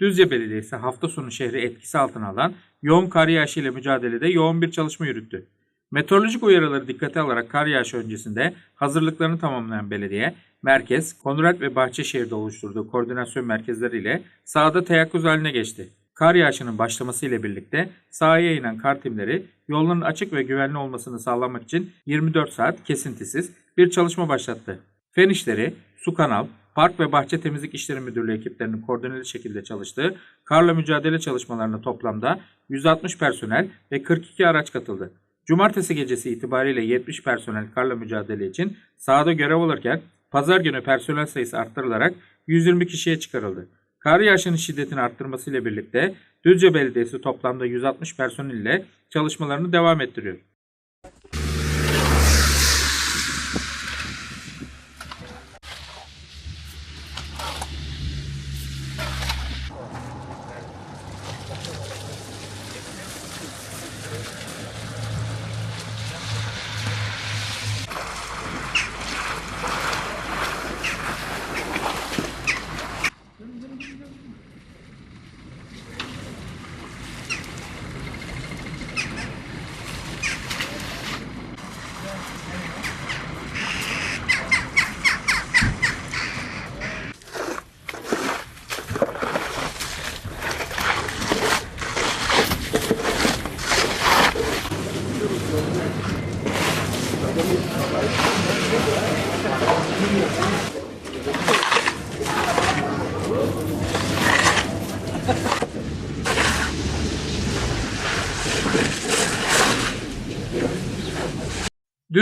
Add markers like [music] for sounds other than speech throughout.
Düzce Belediyesi hafta sonu şehri etkisi altına alan yoğun kar yağışı ile mücadelede yoğun bir çalışma yürüttü. Meteorolojik uyarıları dikkate alarak kar yağışı öncesinde hazırlıklarını tamamlayan belediye, merkez, Konrad ve Bahçeşehir'de oluşturduğu koordinasyon merkezleriyle sahada teyakkuz haline geçti. Kar yağışının başlamasıyla birlikte sahaya inen kar timleri yolların açık ve güvenli olmasını sağlamak için 24 saat kesintisiz bir çalışma başlattı. Fen işleri, su kanal, park ve bahçe temizlik işleri müdürlüğü ekiplerinin koordineli şekilde çalıştığı karla mücadele çalışmalarına toplamda 160 personel ve 42 araç katıldı. Cumartesi gecesi itibariyle 70 personel karla mücadele için sahada görev alırken pazar günü personel sayısı arttırılarak 120 kişiye çıkarıldı. Kar yağışının şiddetini arttırmasıyla birlikte Düzce Belediyesi toplamda 160 personel ile çalışmalarını devam ettiriyor.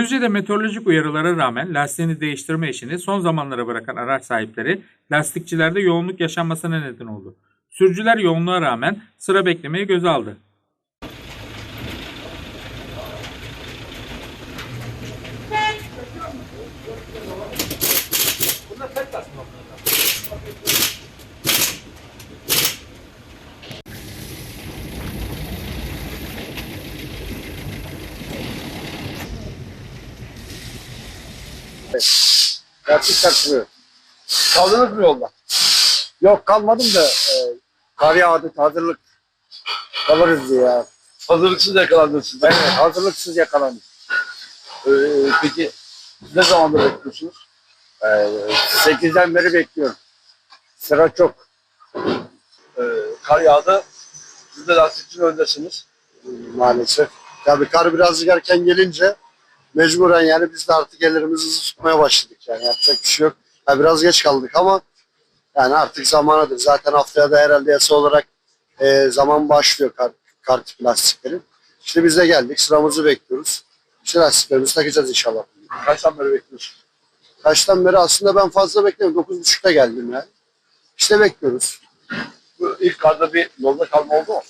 Düzce'de meteorolojik uyarılara rağmen lastiğini değiştirme işini son zamanlara bırakan araç sahipleri lastikçilerde yoğunluk yaşanmasına neden oldu. Sürücüler yoğunluğa rağmen sıra beklemeyi göze aldı. Gerçekten sürüyor. Kaldınız mı yolda? Yok kalmadım da e, kar yağdı hazırlık kalırız diye ya. Hazırlıksız yakalandınız siz. Evet, hazırlıksız yakalandık. Ee, peki ne zamandır bekliyorsunuz? E, 8'den beri bekliyorum. Sıra çok. Ee, kar yağdı. Siz de lastikçinin öndesiniz. maalesef. Tabii kar biraz erken gelince mecburen yani biz de artık ellerimizi tutmaya başladık yani yapacak bir şey yok. Ya biraz geç kaldık ama yani artık zamanıdır. Zaten haftaya da herhalde yasa olarak e, zaman başlıyor kar, kar tipi lastiklerin. İşte biz de geldik sıramızı bekliyoruz. İşte lastiklerimizi takacağız inşallah. Kaçtan beri bekliyorsun? Kaçtan beri aslında ben fazla beklemiyorum. 9.30'da geldim yani. İşte bekliyoruz. Bu ilk karda bir yolda kalma oldu mu?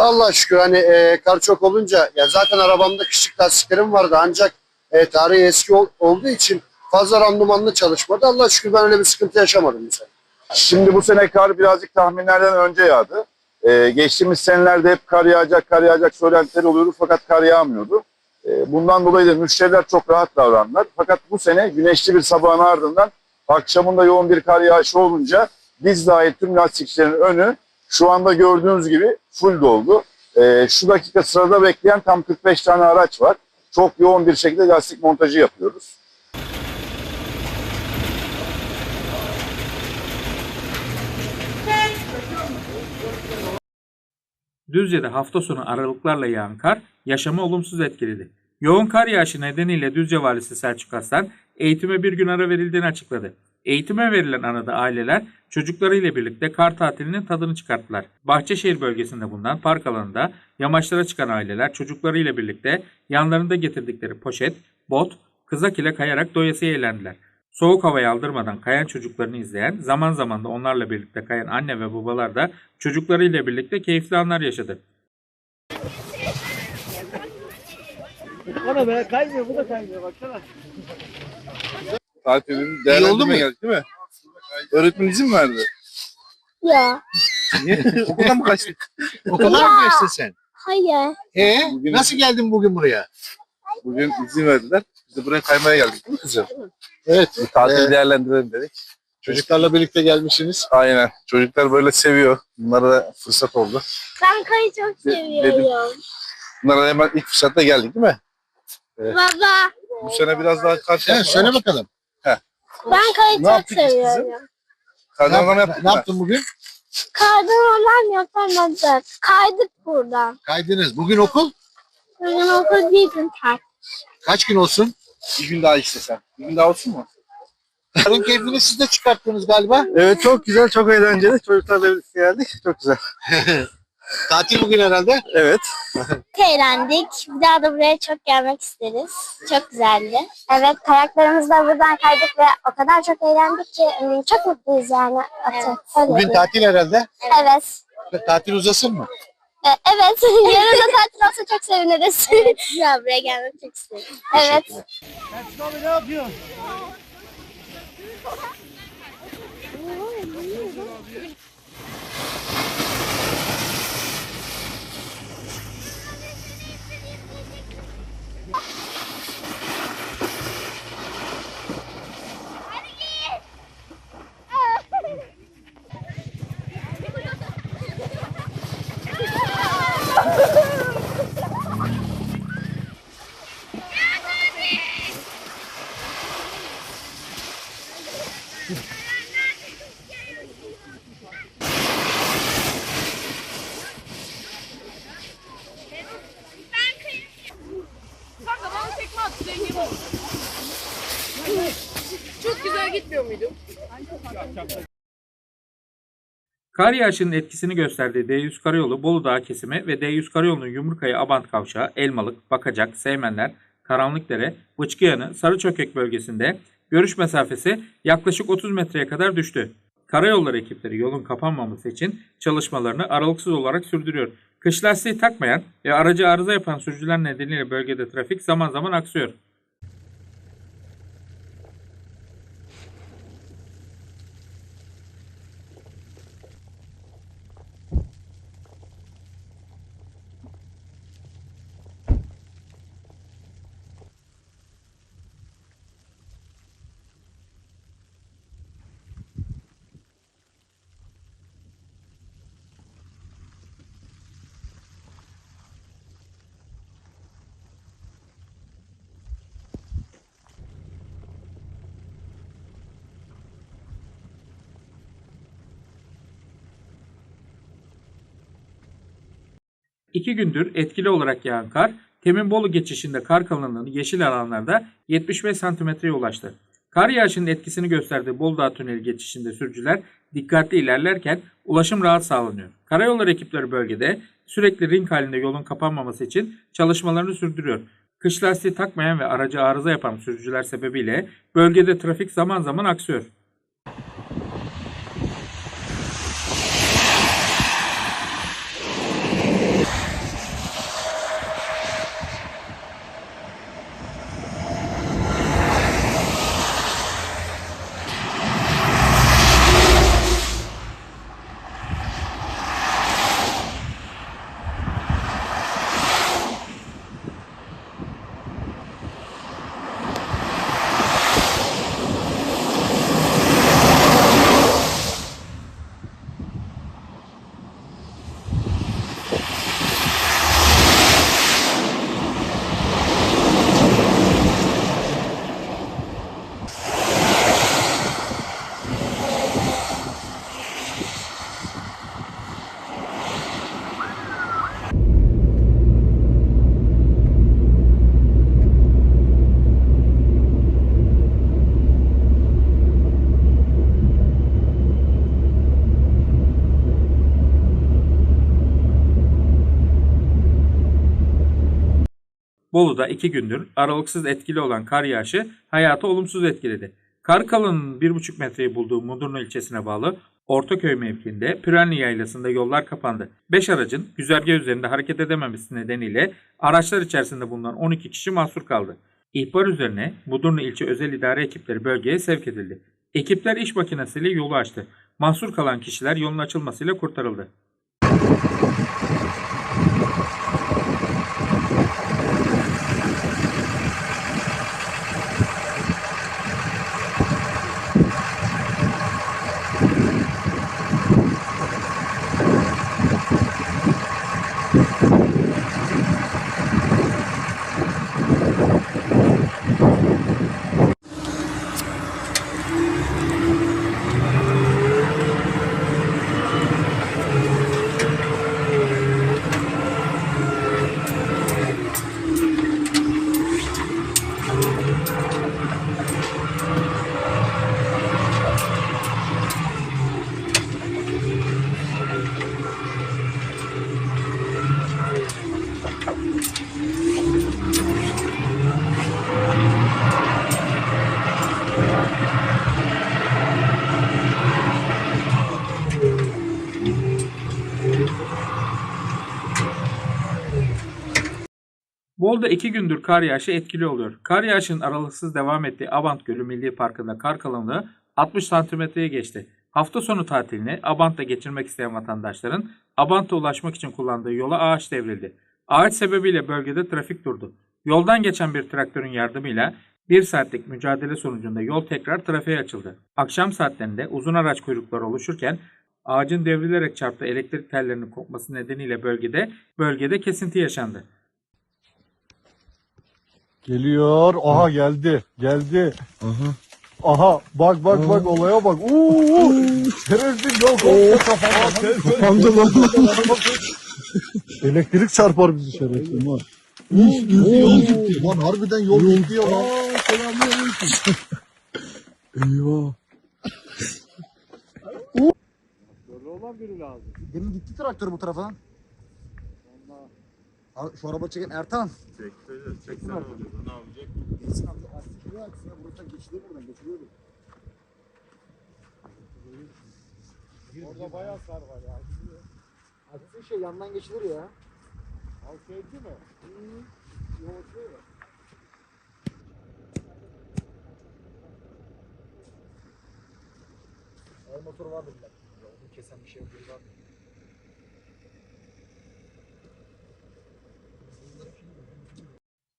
Allah şükür hani e, kar çok olunca ya zaten arabamda küçük lastiklerim vardı ancak e, tarihi eski ol- olduğu için fazla randımanlı çalışmadı. Allah şükür ben öyle bir sıkıntı yaşamadım mesela. Şimdi bu sene kar birazcık tahminlerden önce yağdı. Ee, geçtiğimiz senelerde hep kar yağacak, kar yağacak söylentileri oluyordu fakat kar yağmıyordu. Ee, bundan dolayı da müşteriler çok rahat davrandılar. Fakat bu sene güneşli bir sabahın ardından akşamında yoğun bir kar yağışı olunca biz dahil tüm lastikçilerin önü şu anda gördüğünüz gibi full doldu. Ee, şu dakika sırada bekleyen tam 45 tane araç var. Çok yoğun bir şekilde lastik montajı yapıyoruz. Düzce'de hafta sonu aralıklarla yağan kar yaşamı olumsuz etkiledi. Yoğun kar yağışı nedeniyle Düzce valisi Selçuk Aslan eğitime bir gün ara verildiğini açıkladı. Eğitime verilen arada aileler çocuklarıyla birlikte kar tatilinin tadını çıkarttılar. Bahçeşehir bölgesinde bulunan park alanında yamaçlara çıkan aileler çocuklarıyla birlikte yanlarında getirdikleri poşet, bot, kızak ile kayarak doyasıya eğlendiler. Soğuk havayı aldırmadan kayan çocuklarını izleyen, zaman zaman da onlarla birlikte kayan anne ve babalar da çocuklarıyla birlikte keyifli anlar yaşadı. Bana be kaymıyor bu da kaymıyor baksana. Tatilin değerlendirme geldik değil mi? Öğretmen izin verdi. Ya. Niye? [laughs] Okuldan mı kaçtık? Okuldan mı geçtin sen? Hayır. Ee, Bugün- nasıl geldin bugün buraya? Bugün izin verdiler. Biz de buraya kaymaya geldik değil mi kızım? Evet. Bir tatil Ee, değerlendirelim dedik. Çocuklarla birlikte gelmişsiniz. Aynen. Çocuklar böyle seviyor. Bunlara da fırsat oldu. Ben kayı çok seviyorum. Bunlara hemen ilk fırsatta geldik değil mi? Baba Bu sene biraz daha karşı. Evet, söyle bakalım. Ben kayı Ne çok yaptık biz seviyorum. Kardan ne, yaptık ne mı? yaptın bugün? Kardan yapamadık. Kaydık buradan. Kaydınız. Bugün okul Bugün okul değildim tak. kaç gün olsun? Bir gün daha istesen. Bir gün daha olsun mu? Karın keyfini siz de çıkarttınız galiba. Evet çok güzel, çok eğlenceli. Çocuklarla birlikte geldik. Çok güzel. [laughs] Tatil bugün herhalde. Evet. Eğlendik. Bir daha da buraya çok gelmek isteriz. Çok güzeldi. Evet kayaklarımızla buradan kaydık ve o kadar çok eğlendik ki ım, çok mutluyuz yani. Evet. Bugün tatil herhalde. Evet. Tatil uzasın mı? E, Evet. [laughs] Yarın da tatil olsa çok seviniriz. [laughs] Evet. Ya buraya gelmek çok isteriz. Evet. Kanka bana tekme attı zengin oldu. Çok güzel gitmiyor muydu? Kar yağışının etkisini gösterdiği D100 karayolu Bolu Dağı kesimi ve D100 karayolunun Yumrukaya Abant Kavşağı, Elmalık, Bakacak, Seymenler, Karanlıkdere, Bıçkıyanı, Sarıçökek bölgesinde görüş mesafesi yaklaşık 30 metreye kadar düştü. Karayolları ekipleri yolun kapanmaması için çalışmalarını aralıksız olarak sürdürüyor. Kış lastiği takmayan ve aracı arıza yapan sürücüler nedeniyle bölgede trafik zaman zaman aksıyor. İki gündür etkili olarak yağan kar, Teminbolu geçişinde kar kalınlığını yeşil alanlarda 75 santimetreye ulaştı. Kar yağışının etkisini gösterdiği Boldağ Tüneli geçişinde sürücüler dikkatli ilerlerken ulaşım rahat sağlanıyor. Karayolları ekipleri bölgede sürekli ring halinde yolun kapanmaması için çalışmalarını sürdürüyor. Kış lastiği takmayan ve aracı arıza yapan sürücüler sebebiyle bölgede trafik zaman zaman aksıyor. Bolu'da iki gündür aralıksız etkili olan kar yağışı hayatı olumsuz etkiledi. Kar kalınlığının 1,5 metreyi bulduğu Mudurnu ilçesine bağlı Ortaköy mevkiinde Pürenli Yaylası'nda yollar kapandı. 5 aracın güzergah üzerinde hareket edememesi nedeniyle araçlar içerisinde bulunan 12 kişi mahsur kaldı. İhbar üzerine Mudurnu ilçe özel idare ekipleri bölgeye sevk edildi. Ekipler iş makinesiyle yolu açtı. Mahsur kalan kişiler yolun açılmasıyla kurtarıldı. Bolu'da iki gündür kar yağışı etkili oluyor. Kar yağışının aralıksız devam ettiği Abant Gölü Milli Parkı'nda kar kalınlığı 60 santimetreye geçti. Hafta sonu tatilini Abant'ta geçirmek isteyen vatandaşların Abant'a ulaşmak için kullandığı yola ağaç devrildi. Ağaç sebebiyle bölgede trafik durdu. Yoldan geçen bir traktörün yardımıyla bir saatlik mücadele sonucunda yol tekrar trafiğe açıldı. Akşam saatlerinde uzun araç kuyrukları oluşurken ağacın devrilerek çarptığı elektrik tellerinin kopması nedeniyle bölgede bölgede kesinti yaşandı. Geliyor. Aha geldi. Geldi. Aha. Aha bak bak bak olaya bak. Oo! Yol koptu kafamda. Kapandı lan. Elektrik çarpar bizi şerefsiz var. Uf, yol gitti. Lan harbiden yol gitti ya lan. Selamünaleyküm. Eyvah. Demin gitti traktör bu tarafa. Abi, şu araba çeken Ertan. Çekti. ne olacak? Ne yapacak? Geçsin abi. Artık şuraya açsın ya. Buradan geçiliyor buradan. Geçiliyor. Orada bayağı sar var ya. Açsın şey yandan geçilir ya. Al sevdi mi? Hı. Yok şey var. El motoru vardı bile. Onu kesen bir şey yok.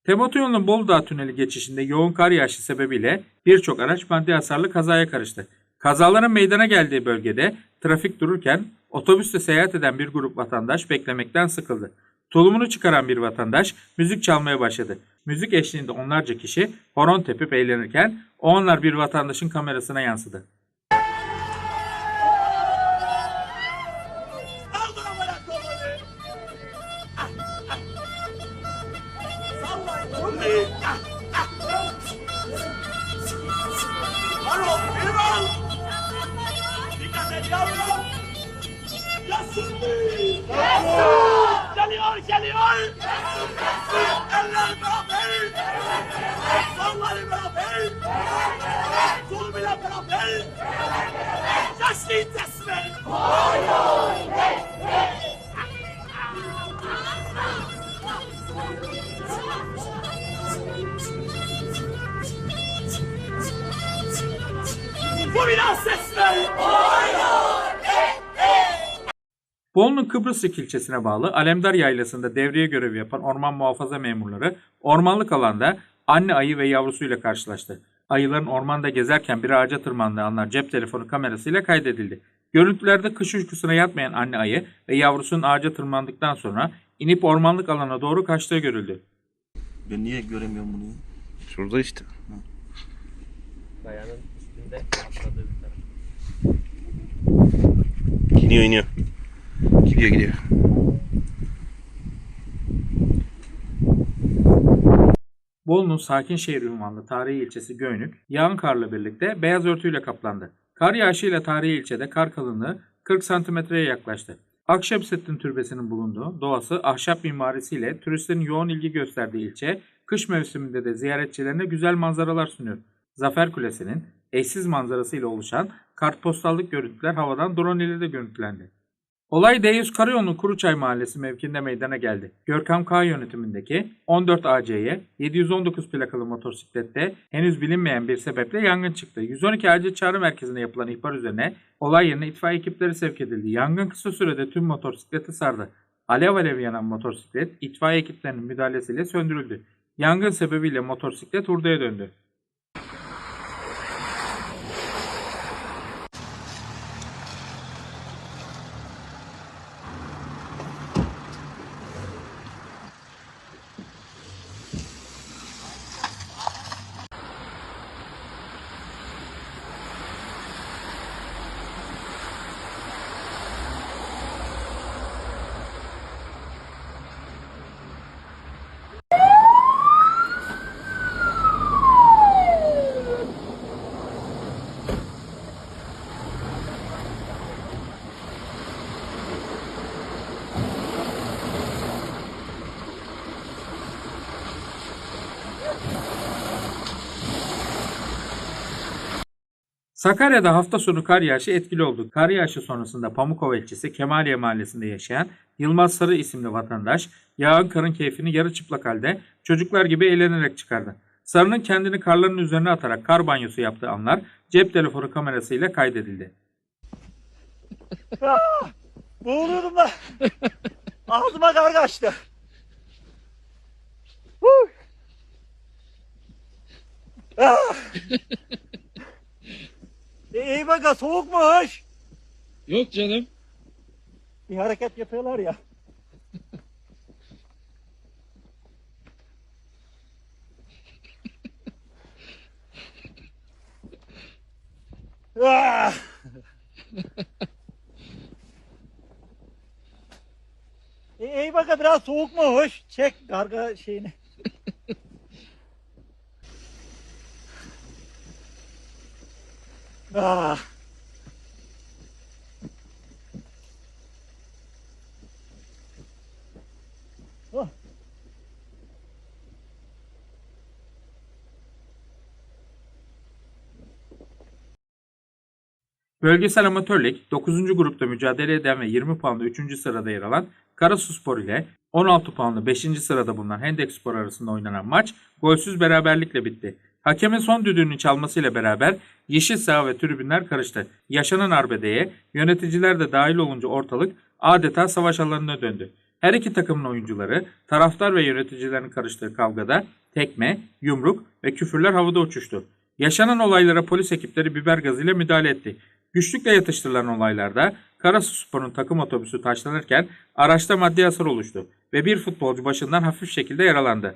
Vardı. Temotoyol'un Bolu Tüneli geçişinde yoğun kar yağışı sebebiyle birçok araç maddi hasarlı kazaya karıştı. Kazaların meydana geldiği bölgede trafik dururken otobüste seyahat eden bir grup vatandaş beklemekten sıkıldı. Tulumunu çıkaran bir vatandaş müzik çalmaya başladı. Müzik eşliğinde onlarca kişi horon tepip eğlenirken o anlar bir vatandaşın kamerasına yansıdı. Geliyor, geliyor. Eller beraber. Kolları beraber. Zulmüyle beraber. Yaşlıyı teslim. Bu biraz ses ver. Bolu'nun Kıbrıslık ilçesine bağlı Alemdar Yaylası'nda devreye görevi yapan orman muhafaza memurları ormanlık alanda anne ayı ve yavrusuyla karşılaştı. Ayıların ormanda gezerken bir ağaca tırmandığı anlar cep telefonu kamerasıyla kaydedildi. Görüntülerde kış uykusuna yatmayan anne ayı ve yavrusunun ağaca tırmandıktan sonra inip ormanlık alana doğru kaçtığı görüldü. Ben niye göremiyorum bunu? Şurada işte. Kayanın üstünde atladığı bir taraf. Gidiyor iniyor. Gidiyor gidiyor. Bolu'nun Sakinşehir ünvanlı tarihi ilçesi Göynük, yağan karla birlikte beyaz örtüyle kaplandı. Kar yağışıyla tarihi ilçede kar kalınlığı 40 santimetreye yaklaştı. Akşemseddin Türbesi'nin bulunduğu doğası ahşap mimarisiyle turistlerin yoğun ilgi gösterdiği ilçe, kış mevsiminde de ziyaretçilerine güzel manzaralar sunuyor. Zafer Kulesi'nin eşsiz manzarasıyla oluşan kartpostallık görüntüler havadan drone ile de görüntülendi. Olay D100 Karayolu'nun Kuruçay Mahallesi mevkinde meydana geldi. Görkem K yönetimindeki 14 AC'ye 719 plakalı motosiklette henüz bilinmeyen bir sebeple yangın çıktı. 112 acil çağrı merkezine yapılan ihbar üzerine olay yerine itfaiye ekipleri sevk edildi. Yangın kısa sürede tüm motosikleti sardı. Alev alev yanan motosiklet itfaiye ekiplerinin müdahalesiyle söndürüldü. Yangın sebebiyle motosiklet hurdaya döndü. Sakarya'da hafta sonu kar yağışı etkili oldu. Kar yağışı sonrasında Pamukova ilçesi Kemaliye mahallesinde yaşayan Yılmaz Sarı isimli vatandaş yağan karın keyfini yarı çıplak halde çocuklar gibi eğlenerek çıkardı. Sarı'nın kendini karların üzerine atarak kar banyosu yaptığı anlar cep telefonu kamerasıyla kaydedildi. Boğuluyordum da. Ağzıma kar kaçtı. Ah. E, baka soğukmuş. Yok canım. Bir hareket yapıyorlar ya. ah. E, baka biraz soğukmuş. Çek karga şeyini. Ah. Bölgesel Amatör Lig 9. grupta mücadele eden ve 20 puanla 3. sırada yer alan Karasuspor ile 16 puanla 5. sırada bulunan Hendek Spor arasında oynanan maç golsüz beraberlikle bitti. Hakemin son düdüğünü çalmasıyla beraber yeşil saha ve tribünler karıştı. Yaşanan arbedeye yöneticiler de dahil olunca ortalık adeta savaş alanına döndü. Her iki takımın oyuncuları taraftar ve yöneticilerin karıştığı kavgada tekme, yumruk ve küfürler havada uçuştu. Yaşanan olaylara polis ekipleri biber gazıyla müdahale etti. Güçlükle yatıştırılan olaylarda Karasuspor'un takım otobüsü taşlanırken araçta maddi hasar oluştu ve bir futbolcu başından hafif şekilde yaralandı.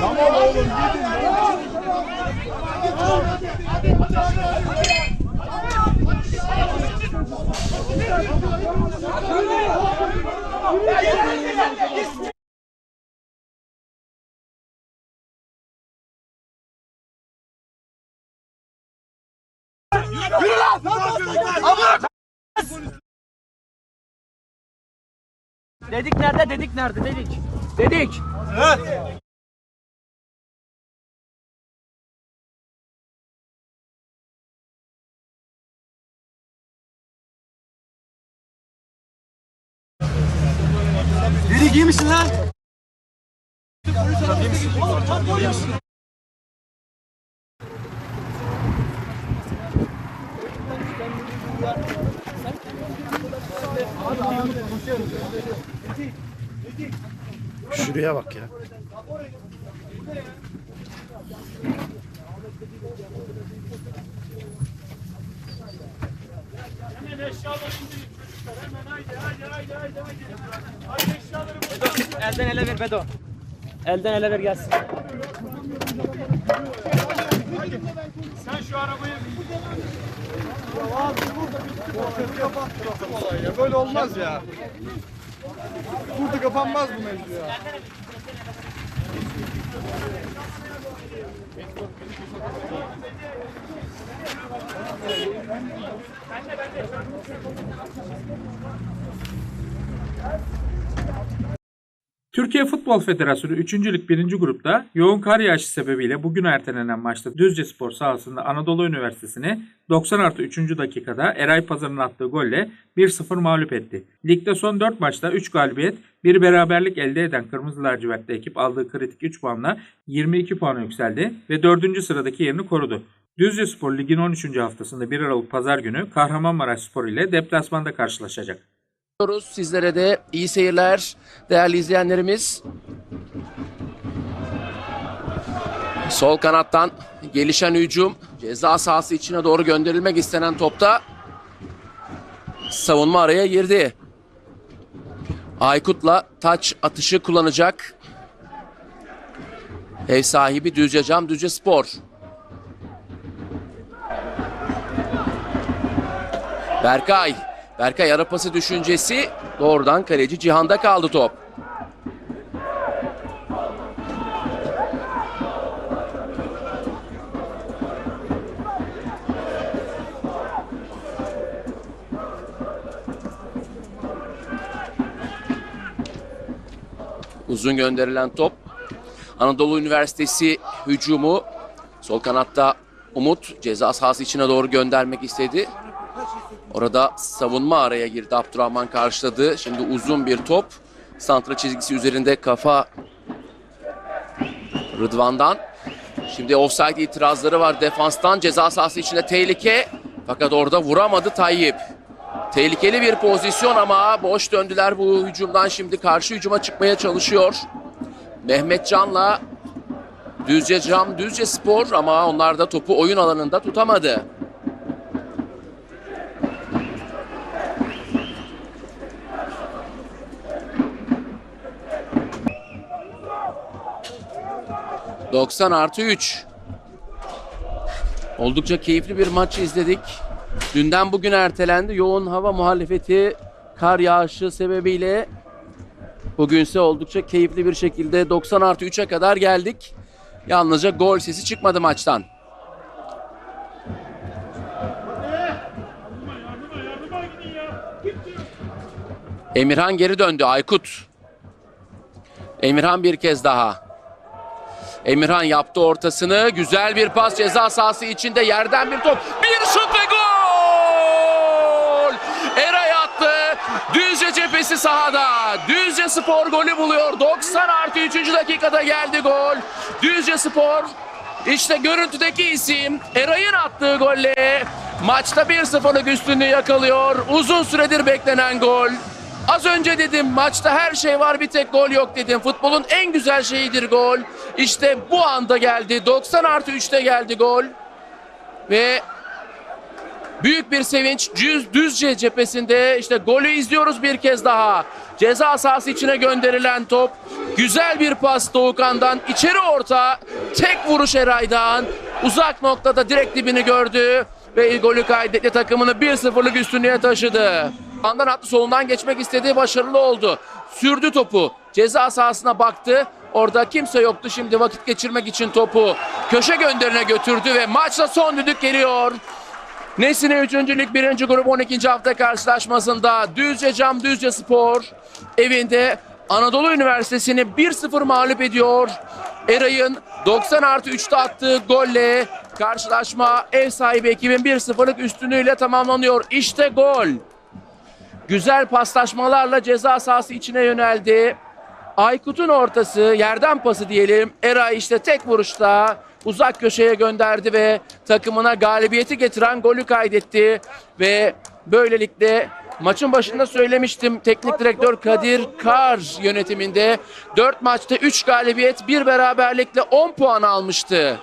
Tamam oğlum gidin. Yürü lan! Yürü lan! Dedik nerede dedik nerede dedik. Dedik. Dedik iyi misin lan? Şuraya bak ya. Elden ele ver Bedo. Elden ele ver gelsin. Ya böyle olmaz ya. Burada kapanmaz bu mevzu ya. Türkiye Futbol Federasyonu 3. Lig 1. grupta yoğun kar yağışı sebebiyle bugün ertelenen maçta Düzce Spor sahasında Anadolu Üniversitesi'ni 90 artı 3. dakikada Eray Pazar'ın attığı golle 1-0 mağlup etti. Ligde son 4 maçta 3 galibiyet, 1 beraberlik elde eden Kırmızı Lacivertli ekip aldığı kritik 3 puanla 22 puana yükseldi ve 4. sıradaki yerini korudu. Düzce Spor Lig'in 13. haftasında 1 Aralık Pazar günü Kahramanmaraş Spor ile deplasmanda karşılaşacak. Sizlere de iyi seyirler değerli izleyenlerimiz. Sol kanattan gelişen hücum ceza sahası içine doğru gönderilmek istenen topta savunma araya girdi. Aykut'la taç atışı kullanacak. Ev sahibi Düzce Cam Düzce Spor. Berkay. Berkay ara pası düşüncesi doğrudan kaleci Cihan'da kaldı top. Uzun gönderilen top. Anadolu Üniversitesi hücumu. Sol kanatta Umut ceza sahası içine doğru göndermek istedi. Orada savunma araya girdi. Abdurrahman karşıladı. Şimdi uzun bir top. Santra çizgisi üzerinde kafa Rıdvan'dan. Şimdi offside itirazları var defanstan. Ceza sahası içinde tehlike. Fakat orada vuramadı Tayyip. Tehlikeli bir pozisyon ama boş döndüler bu hücumdan. Şimdi karşı hücuma çıkmaya çalışıyor. Mehmet Can'la Düzce Cam, Düzce Spor ama onlar da topu oyun alanında tutamadı. ...90 artı 3. Oldukça keyifli bir maç izledik. Dünden bugün ertelendi. Yoğun hava muhalefeti, kar yağışı sebebiyle bugünse oldukça keyifli bir şekilde 90 artı 3'e kadar geldik. Yalnızca gol sesi çıkmadı maçtan. Emirhan geri döndü. Aykut. Emirhan bir kez daha. Emirhan yaptı ortasını. Güzel bir pas ceza sahası içinde yerden bir top. Bir şut ve gol! Eray attı. Düzce cephesi sahada. Düzce Spor golü buluyor. 90 artı 3. dakikada geldi gol. Düzce Spor işte görüntüdeki isim Eray'ın attığı golle maçta 1-0'lık üstünlüğü yakalıyor. Uzun süredir beklenen gol. Az önce dedim maçta her şey var bir tek gol yok dedim. Futbolun en güzel şeyidir gol. İşte bu anda geldi. 90 artı 3'te geldi gol. Ve büyük bir sevinç Düz, Düzce cephesinde işte golü izliyoruz bir kez daha. Ceza sahası içine gönderilen top. Güzel bir pas Doğukan'dan. içeri orta. Tek vuruş Eray'dan. Uzak noktada direkt dibini gördü. Ve golü kaydetti takımını 1-0'lık üstünlüğe taşıdı. Andan attı solundan geçmek istediği başarılı oldu. Sürdü topu. Ceza sahasına baktı. Orada kimse yoktu. Şimdi vakit geçirmek için topu köşe gönderine götürdü ve maçta son düdük geliyor. Nesine 3. Lig 1. Grup 12. hafta karşılaşmasında Düzce Cam Düzce Spor evinde Anadolu Üniversitesi'ni 1-0 mağlup ediyor. Eray'ın 90 artı 3'te attığı golle karşılaşma ev sahibi ekibin 1-0'lık üstünlüğüyle tamamlanıyor. İşte gol. Güzel paslaşmalarla ceza sahası içine yöneldi. Aykut'un ortası, yerden pası diyelim. Eray işte tek vuruşta uzak köşeye gönderdi ve takımına galibiyeti getiren golü kaydetti. Ve böylelikle maçın başında söylemiştim teknik direktör Kadir Kar yönetiminde 4 maçta 3 galibiyet, 1 beraberlikle 10 puan almıştı.